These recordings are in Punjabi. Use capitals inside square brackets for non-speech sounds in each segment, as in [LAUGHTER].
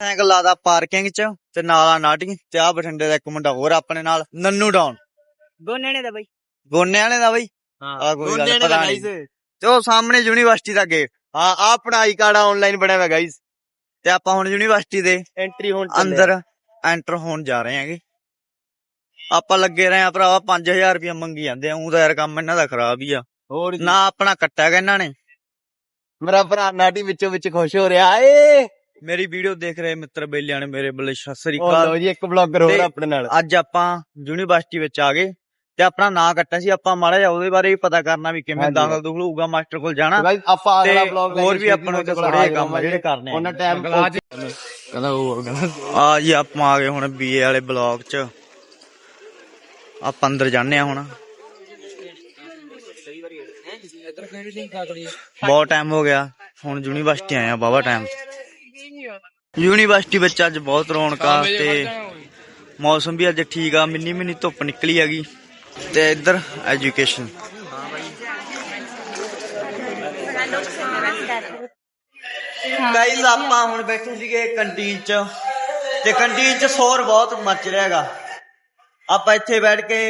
ਸਾਈਕਲ ਲਾਦਾ ਪਾਰਕਿੰਗ 'ਚ ਤੇ ਨਾਲ ਆ ਨਾਟੀ ਤੇ ਆ ਬਠਿੰਡੇ ਦਾ ਇੱਕ ਮੁੰਡਾ ਹੋਰ ਆਪਣੇ ਨਾਲ ਨੰਨੂ ਡਾਉਨ ਗੋਨੇਣੇ ਦਾ ਬਾਈ। ਗੋਨੇ ਵਾਲੇ ਦਾ ਬਈ? ਆ ਕੋਈ ਗੱਲ ਪਤਾ ਨਹੀਂ ਤੇ ਉਹ ਸਾਹਮਣੇ ਯੂਨੀਵਰਸਿਟੀ ਦਾ ਗੇਟ। ਹਾਂ ਆ ਪੜਾਈ ਕਾਰਡ ਆਨਲਾਈਨ ਬਣਿਆ ਹੋਇਆ ਗਾਈਸ ਤੇ ਆਪਾਂ ਹੁਣ ਯੂਨੀਵਰਸਿਟੀ ਦੇ ਐਂਟਰੀ ਹੋਣ ਅੰਦਰ ਐਂਟਰ ਹੋਣ ਜਾ ਰਹੇ ਹਾਂਗੇ। ਆਪਾਂ ਲੱਗੇ ਰਹੇ ਆ ਭਰਾਵਾ 5000 ਰੁਪਏ ਮੰਗੀ ਜਾਂਦੇ ਆ। ਉਹ ਤਾਂ ਯਾਰ ਕੰਮ ਇਹਨਾਂ ਦਾ ਖਰਾਬ ਹੀ ਆ। ਹੋਰ ਨਾ ਆਪਣਾ ਕੱਟਿਆ ਗਾ ਇਹਨਾਂ ਨੇ। ਮੇਰਾ ਭਰਾ ਨਾਟੀ ਵਿੱਚੋਂ ਵਿੱਚ ਖੁਸ਼ ਹੋ ਰਿਹਾ। ਏ ਮੇਰੀ ਵੀਡੀਓ ਦੇਖ ਰਹੇ ਮਿੱਤਰ ਬੇਲੀਆਂ ਨੇ ਮੇਰੇ ਬਲੇ ਸਤਿ ਸ੍ਰੀ ਉਹ ਅਕਾਲ। ਲਓ ਜੀ ਇੱਕ ਬਲੌਗਰ ਹੋਰ ਤੇ ਆਪਣੇ ਨਾਲ। ਅੱਜ ਆਪਾਂ ਯੂਨੀਵਰਸਿਟੀ ਵਿੱਚ ਆ ਗਏ ਤੇ ਆਪਣਾ ਨਾਂ ਕੱਟਿਆ ਸੀ। ਆਪਾਂ ਮਾੜਾ ਜਿਹਾ ਉਹਦੇ ਬਾਰੇ ਵੀ ਪਤਾ ਕਰਨਾ ਵੀ ਕਿਵੇਂ ਹਾਂਜੀ। ਦਾਖਲ ਦੁਖਲ ਹੋਊਗਾ ਮਾਸਟਰ ਕੋਲ ਜਾਣਾ। ਗਾਇਸ ਆਪਾਂ ਤੇ ਅਗਲਾ ਬਲੌਗ ਹੋਰ ਵੀ ਆਪਾਂ ਨੂੰ ਥੋੜੇ ਜਿਹੇ ਕੰਮ ਆ ਜਿਹੜੇ ਕਰਨੇ ਉਹਨਾਂ ਆ ਟਾਈਮ ਕਹਿੰਦਾ ਉਹ ਕਹਿੰਦਾ ਆ ਜੀ ਆਪਾਂ ਆ ਗਏ ਹੁਣ ਬੀਏ ਵਾਲੇ ਬਲੌਗ 'ਚ। ਆਪਾਂ ਅੰਦਰ ਜਾਂਦੇ ਆ ਹੁਣ। ਬਹੁਤ ਟਾਈਮ ਹੋ ਗਿਆ। ਹੁਣ ਯੂਨੀਵਰਸਿਟੀ ਆਏ ਆ ਬਾਬਾ ਟਾਈਮ ਯੂਨੀਵਰਸਿਟੀ ਵਿੱਚ ਅੱਜ ਬਹੁਤ ਰੌਣਕਾਂ ਤੇ ਮੌਸਮ ਵੀ ਅੱਜ ਠੀਕ ਆ ਮਿੰਨੀ ਮਿੰਨੀ ਧੁੱਪ ਨਿਕਲੀ ਹੈਗੀ। ਤੇ ਇੱਧਰ ਐਜੂਕੇਸ਼ਨ ਗਾਈਜ਼ ਆਪਾਂ ਹੁਣ ਬੈਠੇ ਸੀਗੇ ਕੰਟੀਨ 'ਚ। ਤੇ ਕੰਟੀਨ 'ਚ ਸ਼ੋਰ ਬਹੁਤ ਮਚ ਰਿਹਾ ਹੈਗਾ। ਆਪਾਂ ਇੱਥੇ ਬੈਠ ਕੇ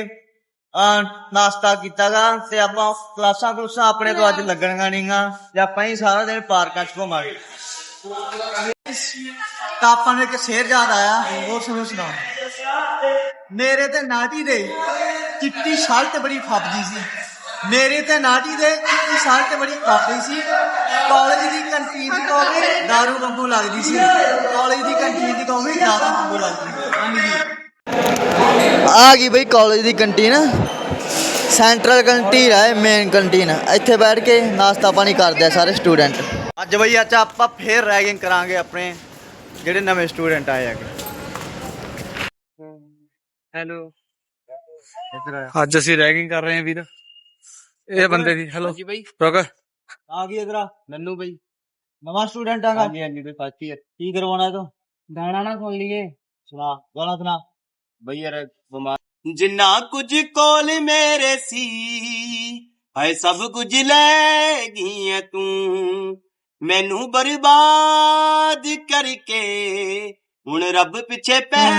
ਆ ਨਾਸ਼ਤਾ ਕੀਤਾਗਾ ਤੇ ਆਪਾਂ ਕਲਾਸਾਂ ਕਲੂਸਾਂ ਆਪਣੇ ਤੋਂ ਅੱਜ ਲੱਗਣਗਾ ਨਹੀਂਗਾ ਤੇ ਆਪਾਂ ਹੀ ਸਾਰਾ ਦਿਨ ਪਾਰਕਾਂ 'ਚ ਘੁੰਮਾਂਗੇ। ਤਾਂ ਆਪਾਂ ਨੂੰ ਇੱਕ ਸ਼ੇਰ ਯਾਦ ਆਇਆ, ਹੋਰ ਸੁਣੋ, ਸੁਣਾ। ਮੇਰੇ ਤੇ ਨਾਟੀ ਦੇ ਚਿੱਟੀ ਸ਼ਰਟ ਬੜੀ ਫੱਬਦੀ ਸੀ। ਮੇਰੇ ਤੇ ਨਾਟੀ ਦੇ ਚਿੱਟੀ ਸ਼ਰਟ ਬੜੀ ਫੱਬਦੀ ਸੀ। ਕਾਲਜ ਦੀ ਕੰਟੀਨ ਦੀ ਕਾਫੀ ਦਾਰੂ ਵਾਂਗੂ ਲੱਗਦੀ ਸੀ। ਕਾਲਜ ਦੀ ਕੰਟੀਨ ਦੀ ਕਾਫੀ ਦਾਰੂ ਵਾਂਗੂ ਲੱਗਦੀ ਸੀ। ਆ ਗਈ ਬਈ ਕਾਲਜ ਦੀ ਕੰਟੀਨ। ਸੈਂਟਰਲ ਕੰਟੀਨ ਹੈ ਮੇਨ ਕੰਟੀਨ। ਇੱਥੇ ਬੈਠ ਕੇ ਨਾਸ਼ਤਾ ਪਾਣੀ ਕਰਦੇ ਆ ਸਾਰੇ ਸਟੂਡੈਂਟ। ਅੱਜ ਬਈ ਅੱਜ ਆਪਾਂ ਫੇਰ ਰੈਗਿੰਗ ਕਰਾਂਗੇ ਆਪਣੇ ਜਿਹੜੇ ਨਵੇਂ ਸਟੂਡੈਂਟ ਆਏ ਹੈਗੇ। ਹੈਲੋ ਅੱਜ ਅਸੀਂ ਰੈਗਿੰਗ ਕਰ ਰਹੇ ਹਾਂ ਵੀਰ। ਇਹ ਬੰਦੇ ਦੀ ਹੈਲੋ ਜੀ ਬਾਈ। ਰੁਕ ਆ ਗਈ ਇਧਰ ਨੰਨੂ ਬਾਈ। ਨਵਾਂ ਸਟੂਡੈਂਟ ਆਗਾ ਹਾਂਜੀ ਹਾਂਜੀ ਬਾਈ ਫਸਟ ਈਅਰ ਕੀ ਕਰਵਾਉਣਾ ਤੂੰ? ਗਾਣਾ ਨਾ ਸੁਣ ਲਈਏ। ਸੁਣਾ ਗਾਣਾ ਸੁਣਾ। ਬਈ ਯਾਰ ਬਿਮਾਰ ਜਿੰਨਾ ਕੁਝ ਕੋਲ ਮੇਰੇ ਸੀ ਹਾਏ ਸਭ ਕੁਝ ਲੈ ਗਈ ਐ ਤੂੰ। ਮੈਨੂੰ ਬਰਬਾਦ ਕਰਕੇ ਹੁਣ ਰੱਬ ਪਿੱਛੇ ਪੈ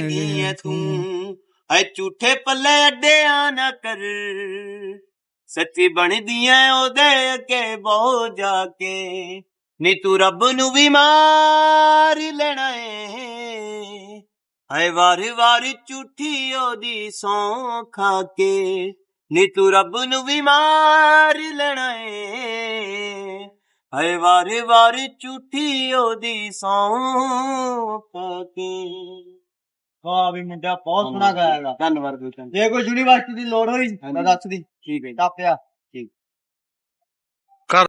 ਗਈ ਐ ਤੂੰ। ਹਾਏ ਝੂਠੇ ਪੱਲੇ ਅੱਡਿਆ ਨਾ ਕਰ। ਸੱਚੀ ਬਣਦੀਆਂ ਉਹਦੇ ਅੱਗੇ ਬਹੁ ਜਾ ਕੇ। ਨੀ ਤੂੰ ਰੱਬ ਨੂੰ ਵੀ ਮਾਰ ਲੈਣਾ ਏ। ਹਾਏ ਵਾਰ ਵਾਰ ਝੂਠੀ ਉਹਦੀ ਸੌਂ ਖਾ ਕੇ। ਨੀ ਤੂੰ ਰੱਬ ਨੂੰ ਵੀ ਮਾਰ ਲੈਣਾ ਏ। ਹਾਏ ਵਾਰ ਵਾਰ ਝੂਠੀ ਉਹਦੀ ਸੌਂ ਖਾ ਕੇ। ਵਾਹ ਵੀ ਮੁੰਡਾ ਬਹੁਤ ਸੋਹਣਾ ਗਾਇਆਗਾ ਧੰਨਵਾਦ ਦੋਸਤਾਂ ਜੇ। ਕੋਈ ਯੂਨੀਵਰਸਿਟੀ ਦੀ ਲੋੜ ਹੋਈ ਤਾਂ ਦੱਸ ਦੀ ਠੀਕ ਹੈ ਟਾਪਿਆ ਠੀਕ। ਕਰ।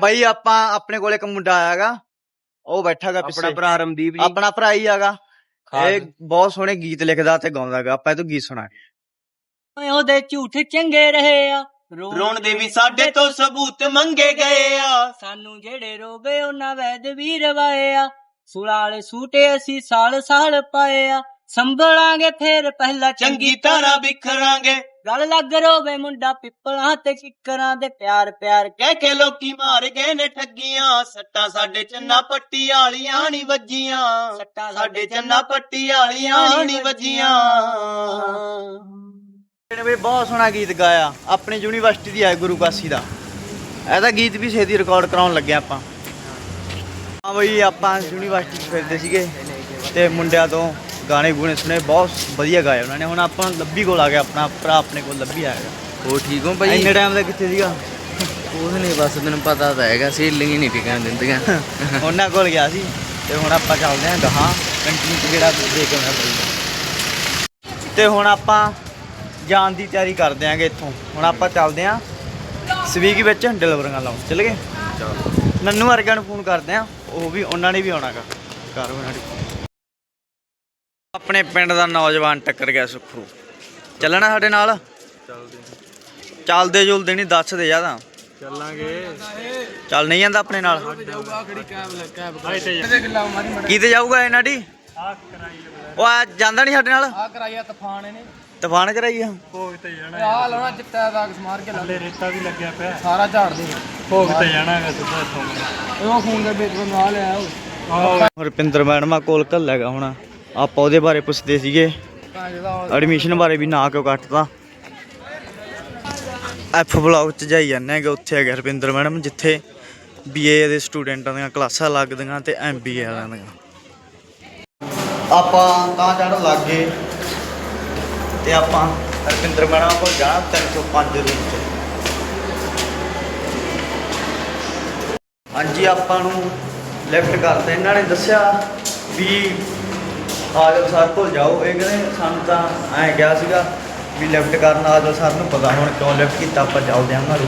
ਬਾਈ ਆਪਾਂ ਆਪਣੇ ਕੋਲ ਇੱਕ ਮੁੰਡਾ ਆਇਆਗਾ ਉਹ ਬੈਠਾਗਾ ਆਪਣਾ ਪਿੱਛੇ। ਭਰਾ ਰਮਦੀਪ ਜੀ। ਆਪਣਾ ਭਰਾ ਹੀ ਹੈਗਾ ਖਾਸ। ਇਹ ਬਹੁਤ ਸੋਹਣੇ ਗੀਤ ਲਿਖਦਾ ਤੇ ਗਾਉਂਦਾਗਾ ਆਪਾਂ ਇਹ ਤੋਂ ਗੀਤ ਸੁਣਾ ਉਹਦੇ ਝੂਠ ਚੰਗੇ ਰਹੇ ਆ। ਰੋਣ ਦੇ ਵੀ ਸਾਡੇ ਤੋਂ ਸਬੂਤ ਮੰਗੇ ਗਏ ਆ। ਸਾਨੂੰ ਜਿਹੜੇ ਰੋਗੇ ਉਹਨਾਂ ਵੈਦ ਵੀ ਰਵਾਏ ਆ। ਸੁਲਾਲੇ ਸੂਟੇ ਅਸੀਂ ਸਾਲ ਸਾਲ ਪਾਏ ਆ। ਸੰਭਲਾਂਗੇ ਫੇਰ ਪਹਿਲਾਂ ਚੰਗੀ ਤਰ੍ਹਾਂ ਬਿਖਰਾਂਗੇ। ਗੱਲ ਲੱਗ ਰੋਵੇ ਮੁੰਡਾ ਪਿੱਪਲਾਂ ਤੇ ਕਿੱਕਰਾਂ ਦੇ ਪਿਆਰ ਪਿਆਰ ਕਹਿ ਕੇ ਲੋਕੀ ਮਾਰ ਗਏ ਨੇ ਠੱਗੀਆਂ। ਸੱਟਾਂ ਸਾਡੇ ਚੰਨਾ ਪੱਟੀ ਵਾਲੀਆਂ ਨਹੀਂ ਵੱਜੀਆਂ। ਸੱਟਾਂ ਸਾਡੇ ਚੰਨਾ ਪੱਟੀ ਵਾਲੀਆਂ ਨਹੀਂ ਵੱਜੀਆਂ। ਇਹਨੇ ਵੀ ਬਹੁਤ ਸੋਹਣਾ ਗੀਤ ਗਾਇਆ। ਆਪਣੀ ਯੂਨੀਵਰਸਿਟੀ ਦੀ ਹੈ ਗੁਰੂ ਕਾਸੀ ਦਾ। ਇਹਦਾ ਗੀਤ ਵੀ ਛੇਤੀ ਰਿਕਾਰਡ ਕਰਾਉਣ ਲੱਗੇ ਆਪਾਂ। ਹਾਂ ਬਈ ਆਪਾਂ ਯੂਨੀਵਰਸਿਟੀ 'ਚ ਫਿਰਦੇ ਸੀਗੇ ਤੇ ਮੁੰਡਿਆਂ ਤੋਂ ਗਾਣੇ ਗੂਣੇ ਸੁਣੇ ਬਹੁਤ ਵਧੀਆ ਗਾਏ ਉਹਨਾਂ ਨੇ। ਹੁਣ ਆਪਾਂ ਲੱਭੀ ਕੋਲ ਆ ਗਿਆ ਆਪਣਾ ਭਰਾ ਆਪਣੇ ਕੋਲ ਲੱਭੀ ਆਏਗਾ ਉਹ ਠੀਕ ਹੋ ਭਾਈ ਇੰਨੇ ਟਾਈਮ ਦਾ ਕਿੱਥੇ ਸੀਗਾ? ਉਹ ਨਹੀਂ ਬਸ ਤੈਨੂੰ ਪਤਾ ਤਾਂ ਹੈਗਾ ਸੀਲਿੰਗ ਹੀ ਨਹੀਂ ਟਿਕਣ ਦਿੰਦੀਆਂ [LAUGHS] ਉਹਨਾਂ ਕੋਲ ਗਿਆ ਸੀ ਤੇ ਹੁਣ ਆਪਾਂ ਚੱਲਦੇ ਆਂ ਗਾਹਾਂ। ਕੰਟੀਨ 'ਚ ਜਿਹੜਾ ਦੇ ਕੇ ਤੇ ਹੁਣ ਆਪਾਂ ਜਾਣ ਦੀ ਤਿਆਰੀ ਕਰਦੇ ਆਂਗੇ ਇੱਥੋਂ। ਹੁਣ ਆਪਾਂ ਚੱਲਦੇ ਆਂ ਸਵੀਗੀ ਵਿੱਚ ਡਿਲੀਵਰੀਆਂ ਲਾਉਣ। ਚੱਲ ਗਏ? ਨੰਨੂ ਵਰਗਿਆਂ ਨੂੰ ਫੋਨ ਕਰਦੇ ਆਂ ਉਹ ਵੀ ਉਹਨਾਂ ਨੇ ਵੀ ਆਉਣਾਗਾ ਘਰ ਉਹਨਾਂ ਦੀ। ਆਪਣੇ ਪਿੰਡ ਦਾ ਨੌਜਵਾਨ ਟੱਕਰ ਗਿਆ ਸੁਖਰੂ। ਚੱਲਣਾ ਸਾਡੇ ਨਾਲ? ਚੱਲਦੇ ਜੁਲਦੇ ਨਹੀਂ ਦੱਸਦੇ ਜ਼ਿਆਦਾ ਚੱਲਾਂਗੇ। ਚੱਲ ਨਹੀਂ ਜਾਂਦਾ ਆਪਣੇ ਨਾਲ? ਕਿਤੇ ਜਾਊਗਾ ਇਹਨਾਂ ਦੀ? ਉਹ ਆ ਜਾਂਦਾ ਨਹੀਂ ਸਾਡੇ ਨਾਲ? ਆ ਕਰਾਇਆ ਤੂਫਾਨ ਇਹਨੇ। ਤੂਫਾਨ ਕਰਾਈ ਆ? ਭੋਗ ਤੇ ਜਾਣਾ ਆ ਲਾਉਣਾ ਚਿੱਟਾ ਦਾਗ ਸਮਾਰ ਕੇ ਲਾ ਰੇਤਾ ਵੀ ਲੱਗਿਆ ਪਿਆ। ਸਾਰਾ ਝਾੜ ਦੇ। ਭੋਗ ਤੇ ਜਾਣਾ ਹੈਗਾ ਸਿੱਧਾ ਇੱਥੋਂ। ਉਹ ਫੋਨ ਦੇ ਵਿੱਚ ਆ ਲਿਆ ਉਹ। ਰੁਪਿੰਦਰ ਮੈਡਮਾ ਕੋਲ ਘੱਲੇਗਾ ਹੁਣ। ਆਪਾਂ ਉਹਦੇ ਬਾਰੇ ਪੁੱਛਦੇ ਸੀਗੇ। ਐਡਮਿਸ਼ਨ ਬਾਰੇ ਵੀ ਨਾ ਕਿਉਂ ਕੱਟਦਾ ਐਫ ਬਲੌਗ ਚ ਜਾਈ ਜਾਂਦੇ ਹੈਗੇ ਉੱਥੇ ਹੈਗਾ ਰੁਪਿੰਦਰ ਮੈਡਮ ਜਿੱਥੇ ਬੀਏ ਦੇ ਸਟੂਡੈਂਟਾਂ ਦੀਆਂ ਕਲਾਸਾਂ ਲੱਗਦੀਆਂ ਤੇ ਐਮਬੀਏ ਵਾਲਿਆਂ ਦੀਆਂ। ਆਪਾਂ ਤਾਂ ਚੜ ਲੱਗ ਗਏ। ਤੇ ਆਪਾਂ ਰੁਪਿੰਦਰ ਮੈਡਮ ਕੋਲ ਜਾਣਾ 305 ਦੇ ਵਿੱਚ ਹਾਂਜੀ ਆਪਾਂ ਨੂੰ ਲਿਫਟ ਕਰਤਾ ਇਹਨਾਂ ਨੇ ਦੱਸਿਆ ਵੀ ਆਜੋ ਸਰ ਕੋਲ ਜਾਓ। ਇਹ ਕਹਿੰਦੇ ਸਾਨੂੰ ਤਾਂ ਐਂ ਗਿਆ ਸੀਗਾ ਵੀ ਲਿਫਟ ਕਰਨ ਆਜੋ ਸਰ ਨੂੰ ਪਤਾ ਹੁਣ ਕਿਉਂ ਲਿਫਟ ਕੀਤਾ ਆਪਾਂ ਚੱਲਦੇ ਹਾਂ ਉਹਨਾਂ ਦੇ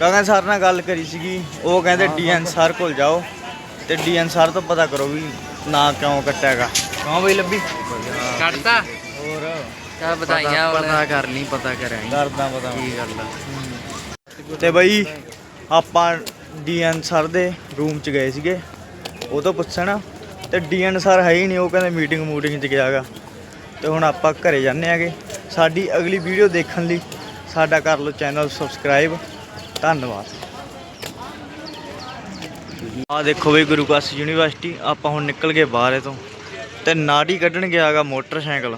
ਗਗਨ ਸਰ ਨਾਲ ਗੱਲ ਕਰੀ ਸੀਗੀ। ਉਹ ਕਹਿੰਦੇ ਡੀਐਨ ਸਰ ਕੋਲ ਜਾਓ ਤੇ ਡੀਐਨ ਸਰ ਤੋਂ ਪਤਾ ਕਰੋ ਵੀ ਨਾ ਕਿਉਂ ਕੱਟਿਆਗਾ ਕਿਉਂ ਬਈ ਲੱਭੀ? ਕੱਢਤਾ ਹੋਰ? ਚਾ ਬਧਾਈਆਂ ਪਤਾ ਕਰ ਲਈ ਪਤਾ ਕਰਾਈ ਕਰਦਾ ਪਤਾ। ਕੀ ਗੱਲ ਆ। ਤੇ ਬਈ ਆਪਾਂ ਡੀਐਨ ਸਰ ਦੇ ਰੂਮ ਚ ਗਏ ਸੀਗੇ। ਉਹ ਤੋਂ ਪੁੱਛਣ ਤੇ ਡੀਐਨ ਸਰ ਹੈ ਹੀ ਨਹੀਂ ਉਹ ਕਹਿੰਦੇ ਮੀਟਿੰਗ ਮੂਟਿੰਗ ਚ ਗਿਆਗਾ। ਤੇ ਹੁਣ ਆਪਾਂ ਘਰੇ ਜਾਂਦੇ ਆਗੇ। ਸਾਡੀ ਅਗਲੀ ਵੀਡੀਓ ਦੇਖਣ ਲਈ ਸਾਡਾ ਕਰ ਲਓ ਚੈਨਲ ਸਬਸਕ੍ਰਾਈਬ ਧੰਨਵਾਦ। ਆ ਦੇਖੋ ਬਈ ਗੁਰੂ ਕਾਸ਼ੀ ਯੂਨੀਵਰਸਿਟੀ ਆਪਾਂ ਹੁਣ ਨਿਕਲ ਗਏ ਬਾਹਰ ਇਹ ਤੋਂ ਤੇ ਨਾੜੀ ਕੱਢਣ ਗਿਆਗਾ ਮੋਟਰਸਾਈਕਲ।